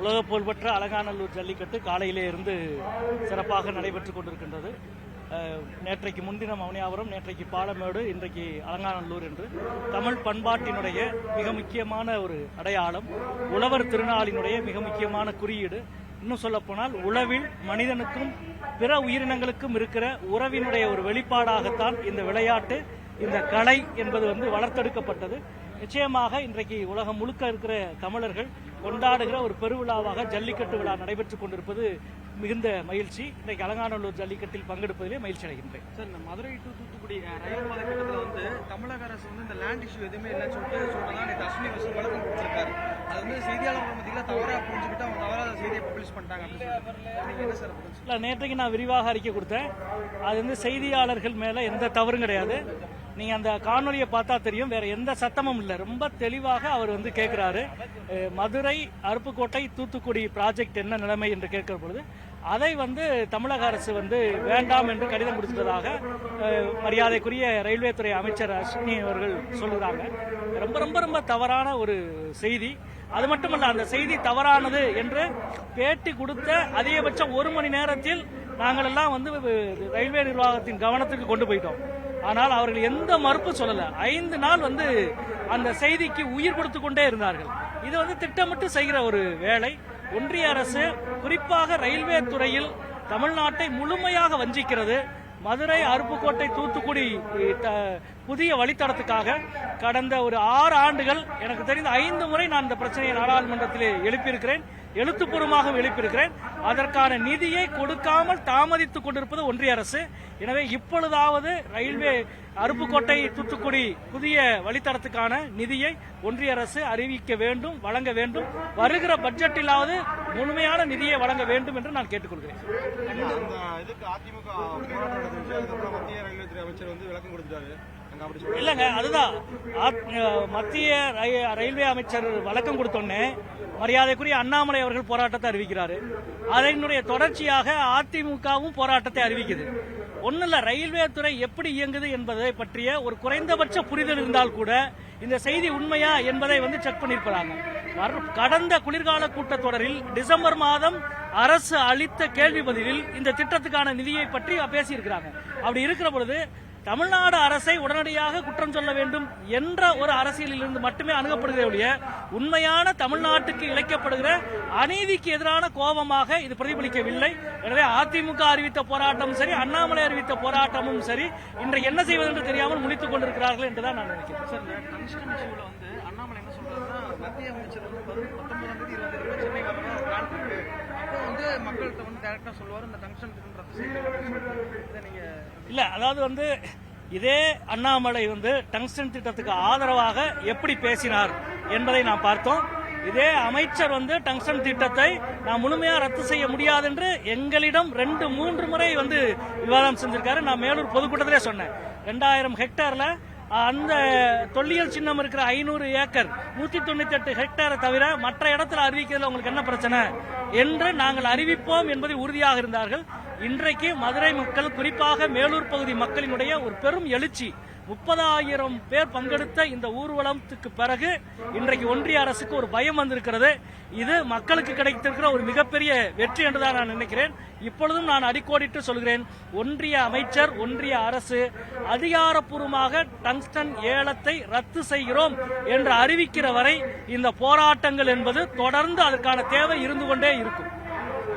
உலக புகழ்பெற்ற அலங்காநல்லூர் ஜல்லிக்கட்டு காலையிலே இருந்து சிறப்பாக நடைபெற்று கொண்டிருக்கின்றது. நேற்றைக்கு முன்தினம் அவனியாபுரம் நேற்றைக்கு பாலமேடு இன்றைக்கு அலங்காநல்லூர் என்று தமிழ் பண்பாட்டினுடைய மிக முக்கியமான ஒரு அடையாளம் உழவர் திருநாளினுடைய மிக முக்கியமான குறியீடு. இன்னும் சொல்லப்போனால் உழவில் மனிதனுக்கும் பிற உயிரினங்களுக்கும் இருக்கிற உறவினுடைய ஒரு வெளிப்பாடாகத்தான் இந்த விளையாட்டு இந்த கலை என்பது வந்து வளர்த்தெடுக்கப்பட்டது. நிச்சயமாக இன்றைக்கு உலகம் முழுக்க இருக்கிற தமிழர்கள் கொண்டாடுகிற ஒரு பெருவிழாவாக ஜல்லிக்கட்டு விழா நடைபெற்றுக் கொண்டிருப்பது மிகுந்த மகிழ்ச்சி. இன்றைக்கு அலங்காநல்லூர் ஜல்லிக்கட்டில் பங்கெடுப்பதிலே மகிழ்ச்சி அடைகின்றேன். சார் இந்த மதுரை டு தூத்துக்குடி ரயில் பாதை திட்டத்தில் வந்து தமிழக அரசு வந்து இந்த லேண்ட் இஷ்யூ எதுவுமே இல்லைன்னு சொல்லிட்டு சொல்றதா நேற்று அஸ்வினி வசூல் வழக்கம் கொடுத்துருக்காரு அது வந்து செய்தியாளர்கள் மத்தியில் தவறாக புரிஞ்சுக்கிட்டு அவங்க தவறாக செய்தியை பப்ளிஷ் பண்ணிட்டாங்க அப்படின்னு சார் இல்லை நேற்றைக்கு நான் விரிவாக அறிக்கை கொடுத்தேன். அது வந்து செய்தியாளர்கள் மேலே எந்த தவறும் கிடையாது. நீங்கள் அந்த காணொலியை பார்த்தா தெரியும். வேற எந்த சத்தமும் இல்லை. ரொம்ப தெளிவாக அவர் வந்து கேட்குறாரு மதுரை அருப்புக்கோட்டை தூத்துக்குடி ப்ராஜெக்ட் என்ன நிலைமை என்று கேட்கிற பொழுது அதை வந்து தமிழக அரசு வந்து வேண்டாம் என்று கடிதம் கொடுத்ததாக மரியாதைக்குரிய ரயில்வே துறை அமைச்சர் அஸ்வினி அவர்கள் சொல்லுறாங்க. ரொம்ப ரொம்ப ரொம்ப தவறான ஒரு செய்தி. அது மட்டுமல்ல அந்த செய்தி தவறானது என்று பேட்டி கொடுத்த அதிகபட்சம் ஒரு மணி நேரத்தில் நாங்கள் எல்லாம் வந்து ரயில்வே நிர்வாகத்தின் கவனத்துக்கு கொண்டு போயிட்டோம். ஆனால் அவர்கள் எந்த மறுப்பு சொல்லல. ஐந்து நாள் வந்து அந்த செய்திக்கு உயிர் கொடுத்து கொண்டே இருந்தார்கள். இது வந்து திட்டமிட்டு செய்கிற ஒரு வேலை. ஒன்றிய அரசு குறிப்பாக ரயில்வே துறையில் தமிழ்நாட்டை முழுமையாக வஞ்சிக்கிறது. மதுரை அருப்புக்கோட்டை தூத்துக்குடி த- புதிய வழித்தடத்துக்காக கடந்த ஒரு ஆறு ஆண்டுகள் எனக்கு தெரிந்த ஐந்து முறை நான் இந்த பிரச்சனையை நாடாளுமன்றத்திலே எழுப்பியிருக்கிறேன் எழுத்துப்பூர்வமாகவும் எழுப்பியிருக்கிறேன். அதற்கான நிதியை கொடுக்காமல் தாமதித்துக் கொண்டிருப்பது ஒன்றிய அரசு. எனவே இப்பொழுதாவது ரயில்வே அருப்புக்கோட்டை தூத்துக்குடி புதிய வழித்தடத்துக்கான நிதியை ஒன்றிய அரசு அறிவிக்க வேண்டும் வழங்க வேண்டும். வருகிற பட்ஜெட்டிலாவது முழுமையான நிதியை வழங்க வேண்டும் என்று நான் கேட்டுக்கொள்கிறேன். அதிமுக மத்திய ரயில்வே துறை அமைச்சர் வந்து விளக்கம் கொடுத்துட்டாரு. இல்லைங்க அதுதான். ஆத்- மத்திய ரயில்வே அமைச்சர் வழக்கம் கொடுத்தோன்னே மரியாதைக்குரிய அண்ணாமலை அவர்கள் போராட்டத்தை அறிவிக்கிறாரு. அதனுடைய தொடர்ச்சியாக அதிமுகவும் போராட்டத்தை அறிவிக்குது. ஒன்றும் இல்லை ரயில்வே துறை எப்படி இயங்குது என்பதை பற்றிய ஒரு குறைந்தபட்ச புரிதல் இருந்தால் கூட இந்த செய்தி உண்மையா என்பதை வந்து செக் பண்ணியிருப்பாங்க கடந்த குளிர்கால கூட்டத்தொடரில் டிசம்பர் மாதம் அரசு அளித்த கேள்வி பதிலில் இந்த திட்டத்துக்கான நிதியை பற்றி பேசியிருக்கிறாங்க. அப்படி இருக்கிற பொழுது தமிழ்நாடு அரசை உடனடியாக குற்றம் சொல்ல வேண்டும் என்ற ஒரு அரசியலில் இருந்து மட்டுமே அணுகப்படுகிற ஒழிய உண்மையான தமிழ்நாட்டுக்கு இழைக்கப்படுகிற அநீதிக்கு எதிரான கோபமாக இது பிரதிபலிக்கவில்லை. எனவே அதிமுக அறிவித்த போராட்டமும் சரி அண்ணாமலை அறிவித்த போராட்டமும் சரி இன்றைக்கு என்ன செய்வது என்று தெரியாமல் முடித்துக் கொண்டிருக்கிறார்கள் என்றுதான் நான் நினைக்கிறேன். அண்ணாமலை என்ன சொல்றாருன்னா மத்திய அமைச்சர் வந்து பத்தொன்பதாம் தேதி இருபது சென்னை வரணும் பிளான் இருக்கு மக்கள்கிட்ட வந்து டைரக்டா சொல்லுவார் இந்த டங்ஸ்டன் இல்ல அதாவது வந்து இதே அண்ணாமலை வந்து டங்ஸ்டன் திட்டத்துக்கு ஆதரவாக எப்படி பேசினார் என்பதை நாம் பார்த்தோம். இதே அமைச்சர் வந்து டங்ஸ்டன் திட்டத்தை நான் முழுமையா ரத்து செய்ய முடியாது என்று எங்களிடம் ரெண்டு மூன்று முறை வந்து விவாதம் செஞ்சிருக்காரு. நான் மேலூர் பொதுக்கூட்டத்திலே சொன்னேன். ரெண்டாயிரம் ஹெக்டேர்ல அந்த தொல்லியல் சின்னம் இருக்கிற ஐநூறு ஏக்கர் நூத்தி தொண்ணூத்தி எட்டு ஹெக்டரை தவிர மற்ற இடத்துல அறிவிக்கிறதுல உங்களுக்கு என்ன பிரச்சனை? என்று நாங்கள் அறிவிப்போம் என்பதில் உறுதியாக இருந்தார்கள். இன்றைக்கு மதுரை மக்கள் குறிப்பாக மேலூர் பகுதி மக்களினுடைய ஒரு பெரும் எழுச்சி. முப்பதாயிரம் பேர் பங்கெடுத்த இந்த ஊர்வலத்துக்கு பிறகு இன்றைக்கு ஒன்றிய அரசுக்கு ஒரு பயம் வந்திருக்கிறது. இது மக்களுக்கு கிடைத்திருக்கிற ஒரு மிகப்பெரிய வெற்றி என்றுதான் நான் நினைக்கிறேன். இப்பொழுதும் நான் அடிக்கோடிட்டு சொல்கிறேன். ஒன்றிய அமைச்சர் ஒன்றிய அரசு அதிகாரப்பூர்வமாக டங்ஸ்டன் ஏலத்தை ரத்து செய்கிறோம் என்று அறிவிக்கிற வரை இந்த போராட்டங்கள் என்பது தொடர்ந்து அதற்கான தேவை இருந்து கொண்டே இருக்கும்.